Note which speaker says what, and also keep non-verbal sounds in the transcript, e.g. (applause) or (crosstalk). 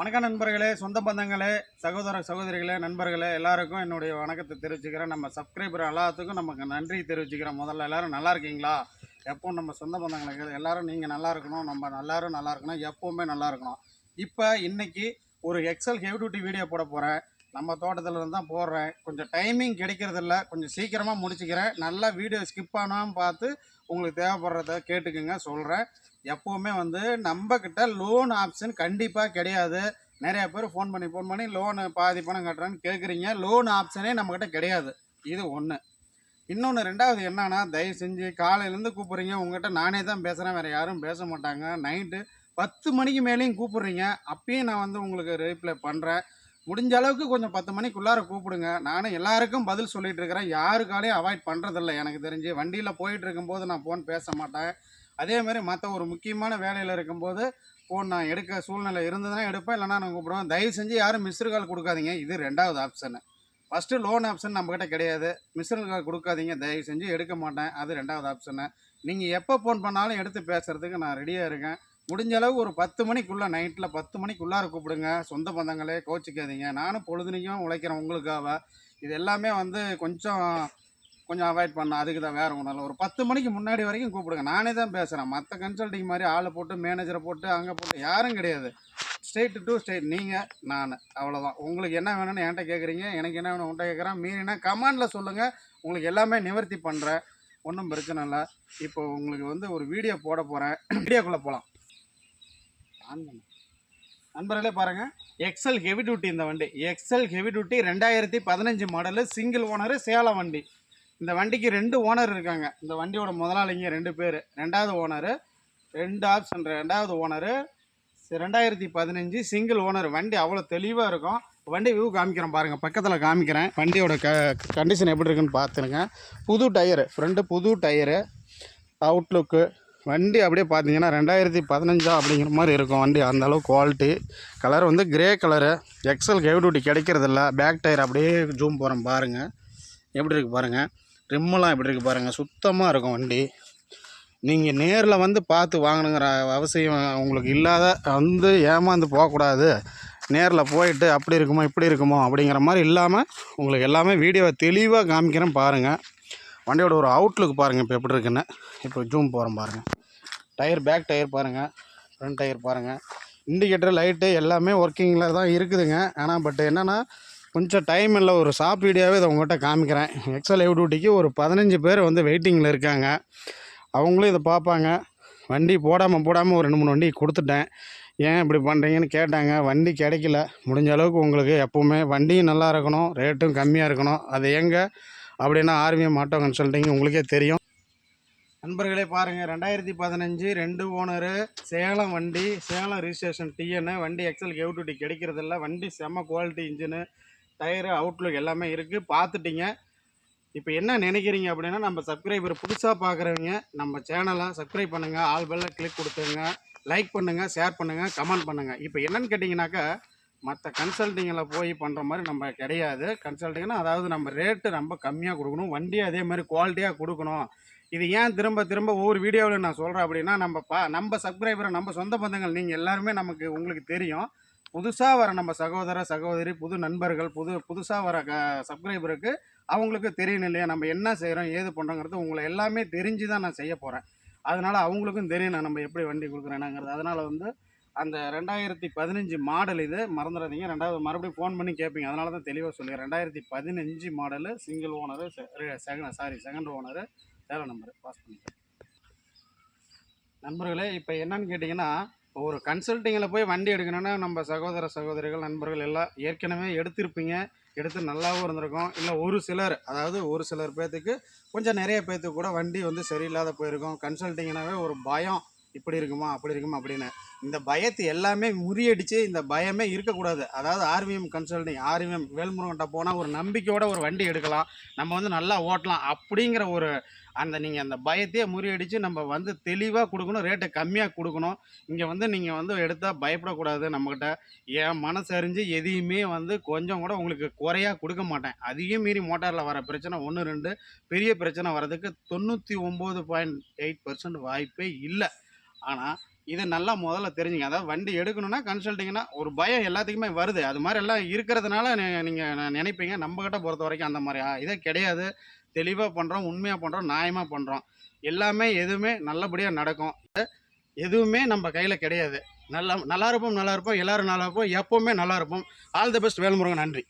Speaker 1: வணக்கம் நண்பர்களே சொந்த பந்தங்களே சகோதர சகோதரிகளே நண்பர்களே எல்லாருக்கும் என்னுடைய வணக்கத்தை தெரிவிச்சுக்கிறேன். நம்ம சப்ஸ்கிரைபர் எல்லாத்துக்கும் நமக்கு நன்றி தெரிவிச்சுக்கிறேன். முதல்ல எல்லாரும் நல்லா இருக்கீங்களா? எப்போவும் நம்ம சொந்த பந்தங்களுக்கு எல்லோரும் நீங்கள் நல்லா இருக்கணும். நம்ம எல்லாரும் நல்லா இருக்கணும். எப்போவுமே நல்லா இருக்கணும். இப்போ இன்றைக்கி ஒரு எக்ஸல் ஹெவி டியூட்டி வீடியோ போட போகிறேன் நம்ம தோட்டத்தில் இருந்து தான் போடுறேன். கொஞ்சம் டைமிங் கிடைக்கிறதில்ல. கொஞ்சம் சீக்கிரமாக முடிச்சுக்கிறேன். நல்லா வீடியோ ஸ்கிப் ஆனாமல் பார்த்து உங்களுக்கு தேவைப்படுறத கேட்டுக்குங்க சொல்கிறேன் எப்போவுமே வந்து நம்மக்கிட்ட லோன் ஆப்ஷன் கண்டிப்பாக கிடையாது. நிறைய பேர் ஃபோன் பண்ணி ஃபோன் பண்ணி லோனு பாதி பணம் கட்டுறேன்னு கேட்குறீங்க லோன் ஆப்ஷனே நம்மக்கிட்ட கிடையாது. இது ஒன்று இன்னொன்று ரெண்டாவது என்னன்னா தயவு செஞ்சு காலையிலேருந்து கூப்பிட்றீங்க. உங்ககிட்ட நானே தான் பேசுகிறேன் வேறு யாரும் பேச மாட்டாங்க. நைட்டு பத்து மணிக்கு மேலேயும் கூப்பிட்றீங்க. அப்பயும் நான் வந்து உங்களுக்கு ரிப்ளை பண்ணுறேன் முடிஞ்ச அளவுக்கு கொஞ்சம் பத்து மணிக்குள்ளார கூப்பிடுங்க. நானும் எல்லாருக்கும் பதில் சொல்லிகிட்டு இருக்கிறேன். யாருக்காலையும் அவாய்ட் பண்ணுறதில்ல எனக்கு தெரிஞ்சு வண்டியில் போயிட்டு இருக்கும்போது நான் ஃபோன் பேச மாட்டேன். அதே மாதிரி மற்ற ஒரு முக்கியமான வேலையில் இருக்கும்போது ஃபோன் நான் எடுக்க சூழ்நிலை இருந்ததுன்னா எடுப்பேன். இல்லைனா நான் கூப்பிடுவேன். தயவு செஞ்சு யாரும் மிஸ்டு கால் கொடுக்காதீங்க. இது ரெண்டாவது ஆப்ஷனு ஃபஸ்ட்டு லோன் ஆப்ஷன் நம்மக்கிட்ட கிடையாது. மிஸ்டு கால் கொடுக்காதீங்க. தயவு செஞ்சு எடுக்க மாட்டேன். அது ரெண்டாவது ஆப்ஷனு நீங்கள் எப்போ ஃபோன் பண்ணாலும் எடுத்து பேசுகிறதுக்கு நான் ரெடியாக இருக்கேன். முடிஞ்ச அளவு ஒரு பத்து மணிக்குள்ளே நைட்டில் பத்து மணிக்குள்ளார கூப்பிடுங்க. சொந்த பந்தங்களே கோச்சிக்காதீங்க. நானும் பொழுதுனையும் உழைக்கிறேன் உங்களுக்காக. இது எல்லாமே வந்து கொஞ்சம் கொஞ்சம் அவாய்ட் பண்ணலாம் அதுக்கு தான் வேறு ஒன்றும் இல்லை. ஒரு பத்து மணிக்கு முன்னாடி வரைக்கும் கூப்பிடுங்க. நானே தான் பேசுகிறேன் மற்ற கன்சல்டிங் மாதிரி ஆளை போட்டு மேனேஜரை போட்டு அங்கே போட்டு யாரும் கிடையாது. ஸ்டேட் டு ஸ்டேட் நீங்கள் நான். அவ்வளோதான் உங்களுக்கு என்ன வேணும்னு என்கிட்ட கேட்குறீங்க எனக்கு என்ன வேணும் உன்ட்ட கேட்குறேன் மீறினா கமாண்டில் சொல்லுங்கள் உங்களுக்கு எல்லாமே நிவர்த்தி பண்ணுறேன் ஒன்றும் பிரச்சனை இல்லை. இப்போ உங்களுக்கு வந்து ஒரு வீடியோ போட போகிறேன் வீடியோக்குள்ளே (clears throat) போகலாம் ஆன் நண்பர்களே பாருங்கள் எக்ஸல் ஹெவி டியூட்டி இந்த வண்டி. எக்ஸல் ஹெவி டியூட்டி ரெண்டாயிரத்தி பதினஞ்சு மாடலு சிங்கிள் ஓனரு சேலம் வண்டி. இந்த வண்டிக்கு ரெண்டு ஓனர் இருக்காங்க. இந்த வண்டியோட முதலாளிங்க ரெண்டு பேர். ரெண்டாவது ஓனரு ரெண்டு ஆப்ஷன் ரெண்டாவது ஓனரு ரெண்டாயிரத்தி பதினஞ்சு சிங்கிள் ஓனர் வண்டி அவ்வளோ தெளிவாக இருக்கும். வண்டி வியூ காமிக்கிறேன் பாருங்கள் பக்கத்தில் காமிக்கிறேன். வண்டியோட க கண்டிஷன் எப்படி இருக்குன்னு பார்த்துருங்க. புது டயரு ஃப்ரண்ட்டு புது டயரு அவுட்லுக்கு வண்டி அப்படியே பார்த்தீங்கன்னா ரெண்டாயிரத்தி பதினஞ்சா அப்படிங்கிற மாதிரி இருக்கும் வண்டி. அந்த அளவு குவாலிட்டி கலர் வந்து grey colour axle heavy duty கிடைக்கிறதில்ல. பேக் டயர் அப்படியே ஜூம் போகிறேன் பாருங்கள் எப்படி இருக்குது பாருங்கள் ட்ரிம்மெல்லாம் எப்படி இருக்குது பாருங்கள் சுத்தமாக இருக்கும் வண்டி. நீங்கள் நேரில் வந்து பார்த்து வாங்கணுங்கிற அவசியம் உங்களுக்கு இல்லாத வந்து ஏமாந்து போகக்கூடாது. நேரில் போயிட்டு அப்படி இருக்குமோ இப்படி இருக்குமோ அப்படிங்கிற மாதிரி இல்லாமல் உங்களுக்கு எல்லாமே வீடியோவை தெளிவாக காமிக்கிறேன் பாருங்கள் வண்டியோட ஒரு அவுட்லுக் பாருங்கள் இப்போ எப்படி இருக்குன்னு. இப்போ ஜூம் போகிறோம் பாருங்கள் டயர் பேக் டயர் பாருங்கள் ஃப்ரண்ட் டயர் பாருங்கள் இண்டிகேட்டர் லைட்டு எல்லாமே ஒர்க்கிங்கில் தான் இருக்குதுங்க. ஆனால் பட் என்னென்னா கொஞ்சம் டைம் இல்லை ஒரு ஷாப் வீடியோவே இதை உங்கள்கிட்ட காமிக்கிறேன். எக்ஸல் எவ் டியூட்டிக்கு ஒரு பதினஞ்சு பேர் வந்து வெயிட்டிங்கில் இருக்காங்க. அவங்களும் இதை பார்ப்பாங்க வண்டி போடாமல் போடாமல் ஒரு ரெண்டு மூணு வண்டி கொடுத்துட்டேன். ஏன் இப்படி பண்ணுறீங்கன்னு கேட்டாங்க. வண்டி கிடைக்கல. முடிஞ்ச அளவுக்கு உங்களுக்கு எப்போவுமே வண்டியும் நல்லா இருக்கணும் ரேட்டும் கம்மியாக இருக்கணும். அது எங்கே அப்படின்னா ஆர்மியை மாட்டோங்கன்னு கன்சல்டிங் உங்களுக்கே தெரியும். நண்பர்களே பாருங்கள் ரெண்டாயிரத்தி பதினஞ்சு ரெண்டு ஓனரு சேலம் வண்டி சேலம் ரிஜிஸ்ட்ரேஷன் டிஎன்னு வண்டி எக்ஸல் கேவிட்டி கிடைக்கிறதில்ல. வண்டி செம்ம குவாலிட்டி இன்ஜினு டயரு அவுட்லுக் எல்லாமே இருக்குது பார்த்துட்டிங்க. இப்போ என்ன நினைக்கிறீங்க அப்படின்னா நம்ம சப்ஸ்கிரைபர் புதுசாக பார்க்குறவங்க நம்ம சேனலை சப்ஸ்கிரைப் பண்ணுங்கள் ஆல் பெல்ல கிளிக் கொடுத்துருங்க. லைக் பண்ணுங்கள் ஷேர் பண்ணுங்கள் கமெண்ட் பண்ணுங்கள் இப்போ என்னன்னு கேட்டிங்கனாக்கா மற்ற கன்சல்ட்டிங்கில் போய் பண்ணுற மாதிரி நம்ம கிடையாது. கன்சல்ட்டிங்னா அதாவது நம்ம ரேட்டு ரொம்ப கம்மியாக கொடுக்கணும். வண்டியை அதே மாதிரி குவாலிட்டியாக கொடுக்கணும். இது ஏன் திரும்ப திரும்ப ஒவ்வொரு வீடியோவில் நான் சொல்கிறேன் அப்படின்னா நம்ம பா நம்ம சப்ஸ்கிரைபரை நம்ம சொந்த பந்தங்கள் நீங்கள் எல்லாருமே நமக்கு உங்களுக்கு தெரியும். புதுசாக வர நம்ம சகோதர சகோதரி புது நண்பர்கள் புது புதுசாக வர க சப்ஸ்கிரைபருக்கு அவங்களுக்கு தெரியணும் இல்லையா? நம்ம என்ன செய்கிறோம் ஏது பண்ணுறோங்கிறது உங்களை எல்லாமே தெரிஞ்சு தான் நான் செய்ய போகிறேன் அதனால் அவங்களுக்கும் தெரியணும் நம்ம எப்படி வண்டி கொடுக்குறேனாங்கிறது. அதனால் வந்து அந்த ரெண்டாயிரத்தி பதினஞ்சு மாடல் இது. மறந்துடாதீங்க. ரெண்டாவது மறுபடியும் ஃபோன் பண்ணி கேட்பீங்க அதனால தான் தெளிவாக சொல்லுங்கள் ரெண்டாயிரத்தி பதினஞ்சு model single owner second sorry second owner Salem number pass பண்ணிக்கிறேன். நண்பர்களே இப்போ என்னன்னு கேட்டிங்கன்னா ஒரு கன்சல்ட்டிங்கில் போய் வண்டி எடுக்கணும்னா நம்ம சகோதர சகோதரிகள் நண்பர்கள் எல்லாம் ஏற்கனவே எடுத்திருப்பீங்க. எடுத்து நல்லாவும் இருந்திருக்கும். இல்லை ஒரு சிலர் அதாவது ஒரு சிலர் பேர்த்துக்கு கொஞ்சம் நிறைய பேர்த்துக்கு கூட வண்டி வந்து சரியில்லாத போயிருக்கும். கன்சல்ட்டிங்னாவே ஒரு பயம் இப்படி இருக்குமா அப்படி இருக்குமா அப்படின்னு. இந்த பயத்தை எல்லாமே முறியடிச்சு இந்த பயமே இருக்கக்கூடாது. அதாவது ஆர்விஎம் கன்சல்டிங் ஆர்விஎம் வேல்முருகன்ட்ட போனால் ஒரு நம்பிக்கையோட ஒரு வண்டி எடுக்கலாம். நம்ம வந்து நல்லா ஓட்டலாம் அப்படிங்கிற ஒரு அந்த நீங்கள் அந்த பயத்தையே முறியடித்து நம்ம வந்து தெளிவாக கொடுக்கணும் ரேட்டை கம்மியாக கொடுக்கணும். இங்கே வந்து நீங்கள் வந்து எடுத்தால் பயப்படக்கூடாது நம்மக்கிட்ட என் மனசு அறிஞ்சு எதையுமே வந்து கொஞ்சம் கூட உங்களுக்கு குறையாக கொடுக்க மாட்டேன். அதையும் மீறி மோட்டாரில் வர பிரச்சனை ஒன்று ரெண்டு பெரிய பிரச்சனை வர்றதுக்கு தொண்ணூற்றி ஒம்பது பாயிண்ட் எயிட் பர்சன்ட் வாய்ப்பே இல்லை. ஆனால் இதை நல்லா முதல்ல தெரிஞ்சுங்க. அதாவது வண்டி எடுக்கணும்னா கன்சல்ட்டிங்னா ஒரு பயம் எல்லாத்துக்குமே வருது. அது மாதிரி எல்லாம் இருக்கிறதுனால நீங்கள் நினைப்பீங்க. நம்மக்கிட்ட பொறுத்த வரைக்கும் அந்த மாதிரி இதே கிடையாது. தெளிவாக பண்ணுறோம் உண்மையாக பண்ணுறோம் நியாயமாக பண்ணுறோம் எல்லாமே எதுவுமே நல்லபடியாக நடக்கும். எதுவுமே நம்ம கையில் கிடையாது. நல்லா நல்லா இருப்போம் நல்லா இருப்போம். எல்லோரும் நல்லா இருப்போம். எப்போவுமே நல்லா இருப்போம். ஆல் தி பெஸ்ட் வேல்முருகன் நன்றி.